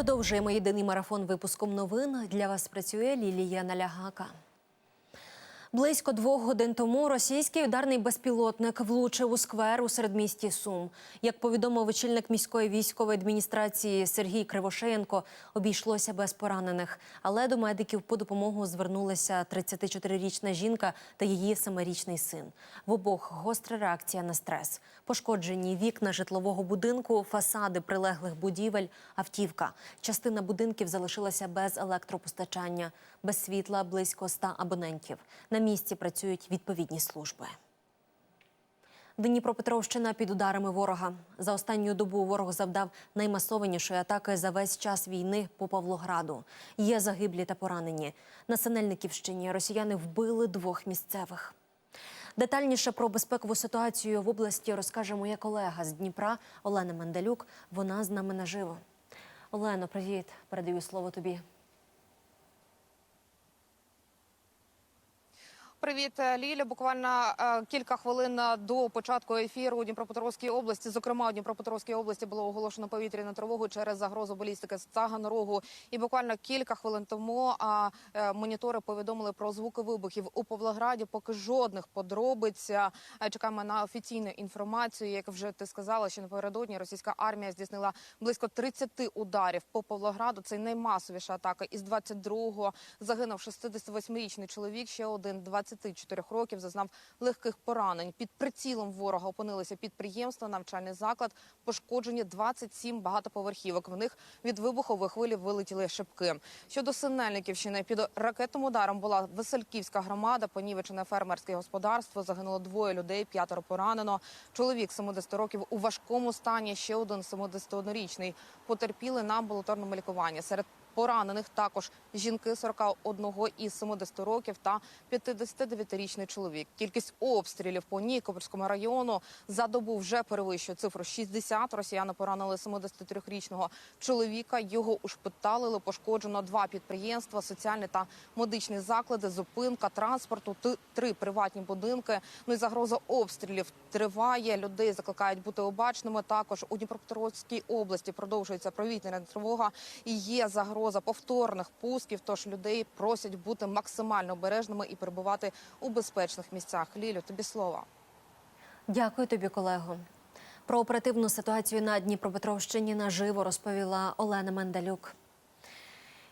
Продовжуємо єдиний марафон випуском новин. Для вас працює Лілія Налягака. Близько двох годин тому російський ударний безпілотник влучив у сквер у середмісті Сум. Як повідомив очільник міської військової адміністрації Сергій Кривошеєнко, обійшлося без поранених. Але до медиків по допомогу звернулася 34-річна жінка та її семирічний син. В обох гостра реакція на стрес. Пошкоджені вікна житлового будинку, фасади прилеглих будівель, автівка. Частина будинків залишилася без електропостачання, без світла близько 100 абонентів. На місці працюють відповідні служби. Дніпропетровщина під ударами ворога. За останню добу ворог завдав наймасованішої атаки за весь час війни по Павлограду. Є загиблі та поранені. На Синельниківщині росіяни вбили двох місцевих. Детальніше про безпекову ситуацію в області розкаже моя колега з Дніпра Олена Мандалюк. Вона з нами наживо. Олено, привіт. Передаю слово тобі. Привіт, Ліля. Буквально е, кілька хвилин до початку ефіру у Дніпропетровській області. Зокрема, у Дніпропетровській області було оголошено повітряну тривогу через загрозу балістики з Таганрогу. І буквально кілька хвилин тому а, е, монітори повідомили про звуки вибухів у Павлограді. Поки жодних подробиць. Е, Чекаємо на офіційну інформацію. Як вже ти сказала, що напередодні російська армія здійснила близько 30 ударів по Павлограду. Це наймасовіша атака. Із 22-го загинув 68-річний чоловік. Ще один 24 років зазнав легких поранень. Під прицілом ворога опинилися підприємства, навчальний заклад. Пошкоджені 27 багатоповерхівок. В них від вибухової хвилі вилетіли шибки. Щодо Синельниківщини, під ракетним ударом була Весельківська громада, понівечене фермерське господарство. Загинуло двоє людей, п'ятеро поранено. Чоловік 70 років у важкому стані. Ще один 71-річний. Потерпіли на амбулаторному лікуванні. Серед Поранених також жінки 41 із 70 років та 59-річний чоловік. Кількість обстрілів по Нікопольському району за добу вже перевищує цифру 60. Росіяни поранили 73-річного чоловіка. Його ушпиталили. Пошкоджено два підприємства, соціальні та медичні заклади, зупинка транспорту, три приватні будинки. Ну і загроза обстрілів триває. Людей закликають бути обачними. Також у Дніпропетровській області продовжується провітряна тривога і є загроза повторних пусків. Тож людей просять бути максимально обережними і перебувати у безпечних місцях. Лілю, тобі слово. Дякую тобі, колего. Про оперативну ситуацію на Дніпропетровщині наживо розповіла Олена Мендалюк.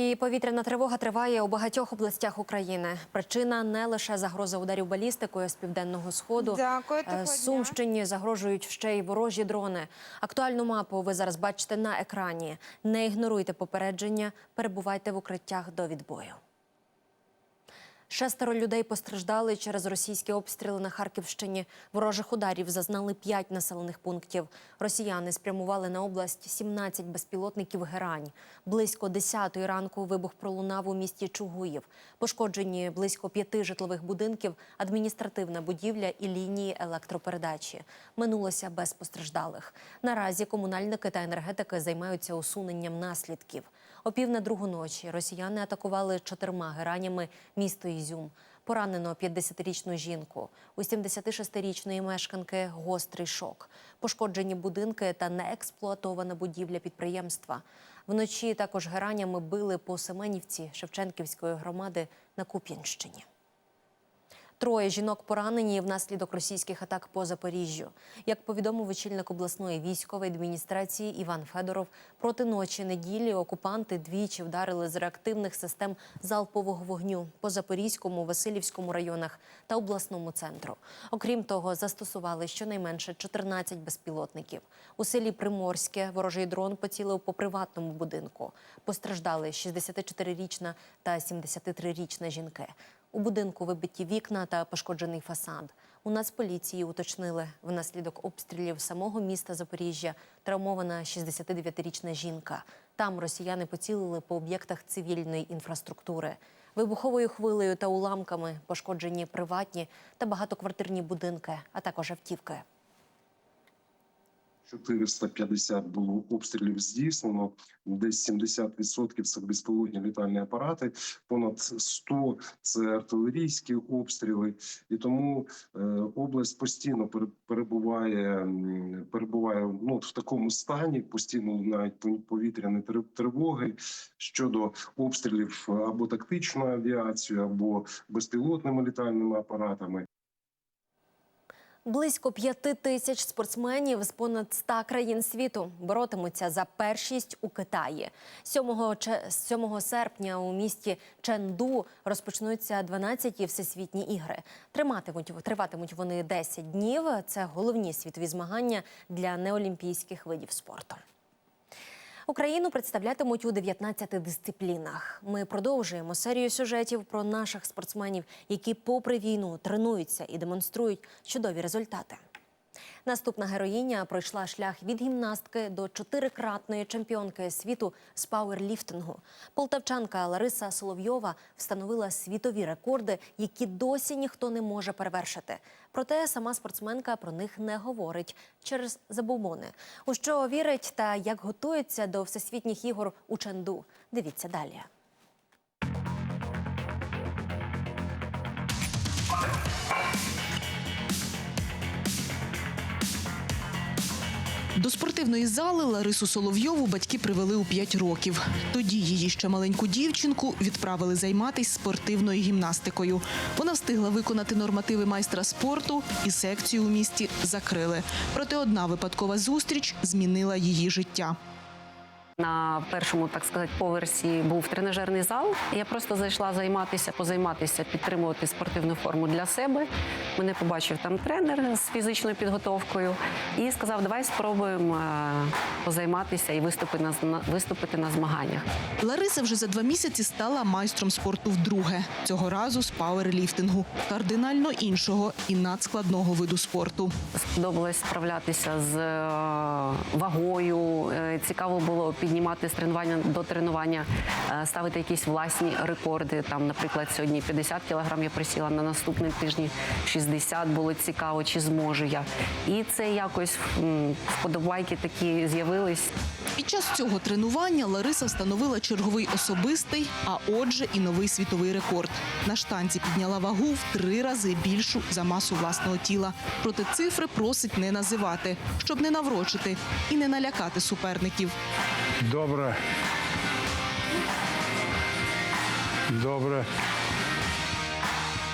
І повітряна тривога триває у багатьох областях України. Причина не лише загроза ударів балістикою з південного сходу. Дякую, Е. Сумщині загрожують ще й ворожі дрони. Актуальну мапу ви зараз бачите на екрані. Не ігноруйте попередження, перебувайте в укриттях до відбою. Шестеро людей постраждали через російські обстріли на Харківщині. Ворожих ударів зазнали п'ять населених пунктів. Росіяни спрямували на область 17 безпілотників герань. Близько 10 ранку вибух пролунав у місті Чугуїв. Пошкоджені близько п'яти житлових будинків, адміністративна будівля і лінії електропередачі. Минулося без постраждалих. Наразі комунальники та енергетики займаються усуненням наслідків. О пів на другу ночі росіяни атакували чотирма геранями місто Ізюм. Поранено 50-річну жінку. У 76-річної мешканки гострий шок. Пошкоджені будинки та неексплуатована будівля підприємства. Вночі також геранями били по Семенівці Шевченківської громади на Куп'янщині. Троє жінок поранені внаслідок російських атак по Запоріжжю. Як повідомив очільник обласної військової адміністрації Іван Федоров, проти ночі неділі окупанти двічі вдарили з реактивних систем залпового вогню по Запорізькому, Васильівському районах та обласному центру. Окрім того, застосували щонайменше 14 безпілотників. У селі Приморське ворожий дрон поцілив по приватному будинку. Постраждали 64-річна та 73-річна жінки. У будинку вибиті вікна та пошкоджений фасад. У Нацполіції уточнили, внаслідок обстрілів самого міста Запоріжжя травмована 69-річна жінка. Там росіяни поцілили по об'єктах цивільної інфраструктури. Вибуховою хвилею та уламками пошкоджені приватні та багатоквартирні будинки, а також автівки. 450 було обстрілів здійснено. Десь 70% це безпілотні літальні апарати, понад 100 – це артилерійські обстріли. І тому е, область постійно пере- перебуває перебуває ну в такому стані, постійно лунають повітряні тривоги щодо обстрілів або тактичною авіацією, або безпілотними літальними апаратами. Близько п'яти тисяч спортсменів з понад ста країн світу боротимуться за першість у Китаї. 7, че- 7 серпня у місті Ченду розпочнуться 12-ті всесвітні ігри. Триматимуть триватимуть вони 10 днів. Це головні світові змагання для неолімпійських видів спорту. Україну представлятимуть у 19 дисциплінах. Ми продовжуємо серію сюжетів про наших спортсменів, які, попри війну, тренуються і демонструють чудові результати. Наступна героїня пройшла шлях від гімнастки до чотирикратної чемпіонки світу з пауерліфтингу. Полтавчанка Лариса Соловйова встановила світові рекорди, які досі ніхто не може перевершити. Проте сама спортсменка про них не говорить через забобони. У що вірить та як готується до всесвітніх ігор у Ченду. Дивіться далі. До спортивної зали Ларису Соловйову батьки привели у 5 років. Тоді її ще маленьку дівчинку відправили займатися спортивною гімнастикою. Вона встигла виконати нормативи майстра спорту і секцію у місті закрили. Проте одна випадкова зустріч змінила її життя. На першому, так сказати, поверсі був тренажерний зал. Я просто зайшла займатися, позайматися, підтримувати спортивну форму для себе. Мене побачив там тренер з фізичною підготовкою і сказав: давай спробуємо е, позайматися і виступити на виступити на змаганнях. Лариса вже за два місяці стала майстром спорту вдруге. Цього разу з пауерліфтингу, кардинально іншого і надскладного виду спорту. Сподобалось справлятися з е, вагою. Е, Цікаво було піднімати з тренування до тренування, е, ставити якісь власні рекорди. Там, наприклад, сьогодні 50 кілограм я присіла на наступний тижні 60. Було цікаво, чи зможу я. І це якось вподобайки такі з'явились. Під час цього тренування Лариса встановила черговий особистий, а отже, і новий світовий рекорд. На штанці підняла вагу в три рази більшу за масу власного тіла. Проте цифри просить не називати, щоб не наврочити і не налякати суперників. Добре. Добре.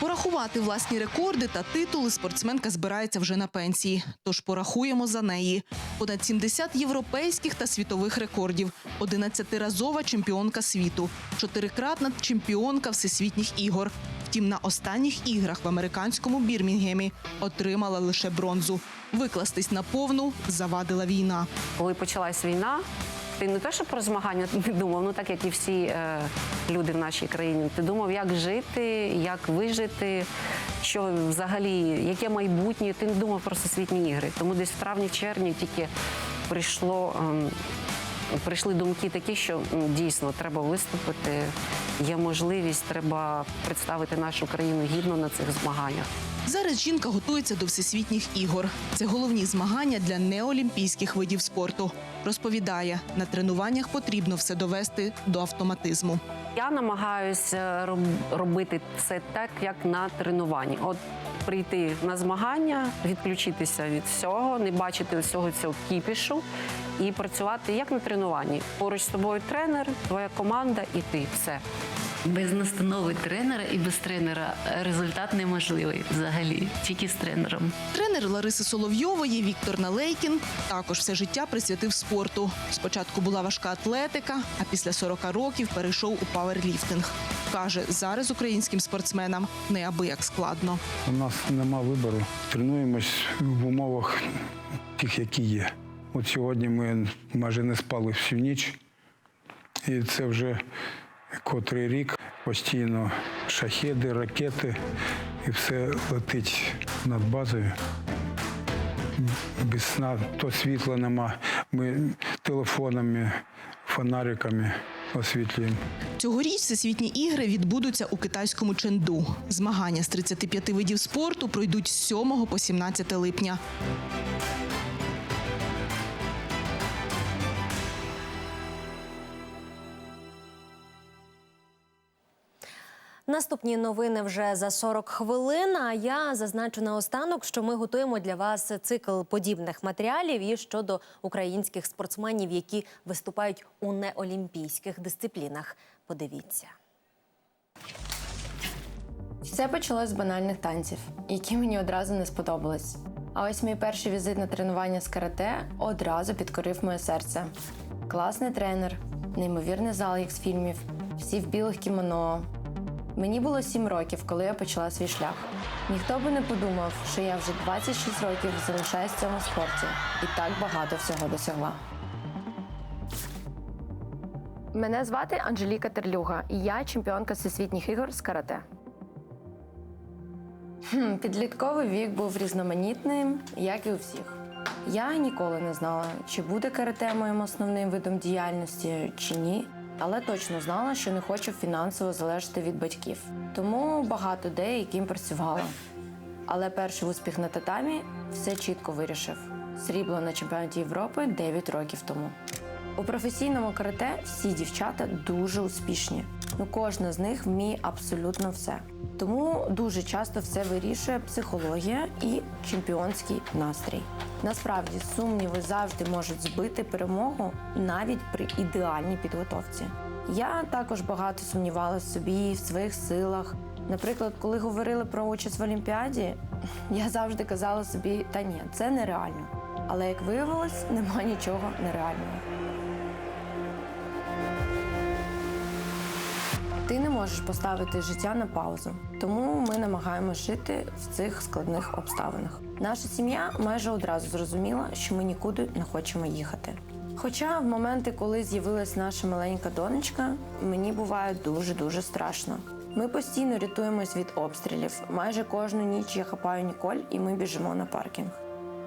Порахувати власні рекорди та титули спортсменка збирається вже на пенсії. Тож порахуємо за неї. Понад 70 європейських та світових рекордів, 11-разова чемпіонка світу, чотирикратна чемпіонка всесвітніх ігор. Втім, на останніх іграх в американському Бірмінгемі отримала лише бронзу. Викластись на повну завадила війна. Коли почалась війна, ти не те, що про змагання не думав, ну так як і всі е, люди в нашій країні. Ти думав, як жити, як вижити, що взагалі, яке майбутнє. Ти не думав про всесвітні ігри. Тому десь в травні-червні тільки прийшло. ем, Прийшли думки такі, що дійсно треба виступити, є можливість, треба представити нашу країну гідно на цих змаганнях. Зараз жінка готується до всесвітніх ігор. Це головні змагання для неолімпійських видів спорту. Розповідає, на тренуваннях потрібно все довести до автоматизму. Я намагаюся робити все так, як на тренуванні. От прийти на змагання, відключитися від всього, не бачити всього цього кіпішу і працювати як на тренуванні. Поруч з тобою тренер, твоя команда і ти все. Без настанови тренера і без тренера результат неможливий взагалі, тільки з тренером. Тренер Лариси Соловйової Віктор Налейкін також все життя присвятив спорту. Спочатку була важка атлетика, а після 40 років перейшов у пауерліфтинг. Каже, зараз українським спортсменам неабияк складно. У нас нема вибору. Тренуємось в умовах тих, які є. От сьогодні ми майже не спали всю ніч, і це вже котрий рік. Постійно шахеди, ракети, і все летить над базою. Без сна то світла нема. Ми телефонами, фонариками освітлюємо. Цьогоріч всесвітні ігри відбудуться у китайському Ченду. Змагання з 35 видів спорту пройдуть з 7 по 17 липня. Наступні новини вже за 40 хвилин. А я зазначу наостанок, що ми готуємо для вас цикл подібних матеріалів і щодо українських спортсменів, які виступають у неолімпійських дисциплінах. Подивіться. Все почалось з банальних танців, які мені одразу не сподобались. А ось мій перший візит на тренування з карате одразу підкорив моє серце. Класний тренер, неймовірний зал як з фільмів, всі в білих кімоно. Мені було 7 років, коли я почала свій шлях. Ніхто би не подумав, що я вже 26 років залишаюсь в цьому спорті і так багато всього досягла. Мене звати Анжеліка Терлюга, і я чемпіонка всесвітніх ігор з карате. Хм, Підлітковий вік був різноманітним, як і у всіх. Я ніколи не знала, чи буде карате моїм основним видом діяльності, чи ні. Але точно знала, що не хочу фінансово залежати від батьків. Тому багато де яким працювала. Але перший успіх на татамі все чітко вирішив. Срібло на чемпіонаті Європи 9 років тому. У професійному карате всі дівчата дуже успішні. Ну кожна з них вміє абсолютно все. Тому дуже часто все вирішує психологія і чемпіонський настрій. Насправді сумніви завжди можуть збити перемогу навіть при ідеальній підготовці. Я також багато сумнівалася в собі, в своїх силах. Наприклад, коли говорили про участь в Олімпіаді, я завжди казала собі, та ні, це нереально. Але як виявилось, нема нічого нереального. Ти не можеш поставити життя на паузу, тому ми намагаємося жити в цих складних обставинах. Наша сім'я майже одразу зрозуміла, що ми нікуди не хочемо їхати. Хоча в моменти, коли з'явилась наша маленька донечка, мені буває дуже дуже страшно. Ми постійно рятуємось від обстрілів. Майже кожну ніч я хапаю Ніколь, і ми біжимо на паркінг.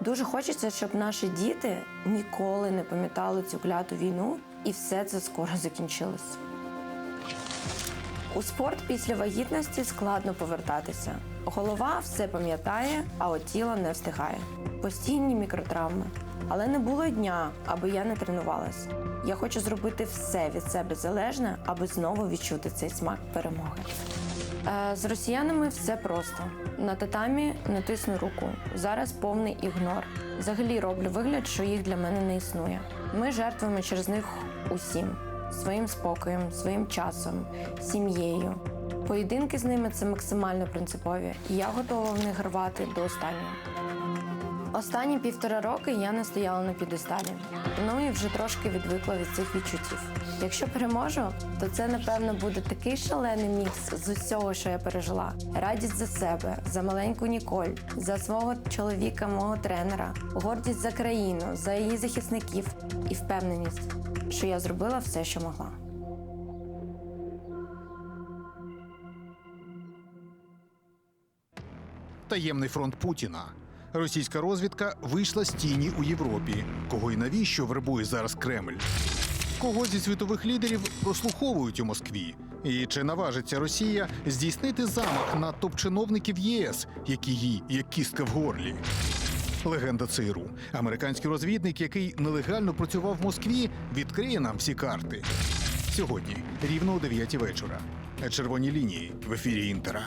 Дуже хочеться, щоб наші діти ніколи не пам'ятали цю кляту війну, і все це скоро закінчилось. У спорт після вагітності складно повертатися. Голова все пам'ятає, а от тіло не встигає. Постійні мікротравми. Але не було дня, аби я не тренувалась. Я хочу зробити все від себе залежне, аби знову відчути цей смак перемоги. Е, З росіянами все просто. На татамі натисну руку. Зараз повний ігнор. Взагалі роблю вигляд, що їх для мене не існує. Ми жертвуємо через них усім своїм спокоєм, своїм часом, сім'єю. Поєдинки з ними це максимально принципові, і я готова в них рвати до останнього. Останні півтора роки я не стояла на підесталі. Ну і вже трошки відвикла від цих відчуттів. Якщо переможу, то це напевно буде такий шалений мікс з усього, що я пережила. Радість за себе, за маленьку Ніколь, за свого чоловіка, мого тренера, гордість за країну, за її захисників і впевненість, що я зробила все, що могла. Таємний фронт Путіна. Російська розвідка вийшла з тіні у Європі. Кого і навіщо вербує зараз Кремль? Кого зі світових лідерів прослуховують у Москві? І чи наважиться Росія здійснити замах на топ-чиновників ЄС, які їй як кістка в горлі? Легенда ЦРУ. Американський розвідник, який нелегально працював в Москві, відкриє нам всі карти. Сьогодні, рівно о 9 вечора. Червоні лінії в ефірі Інтера.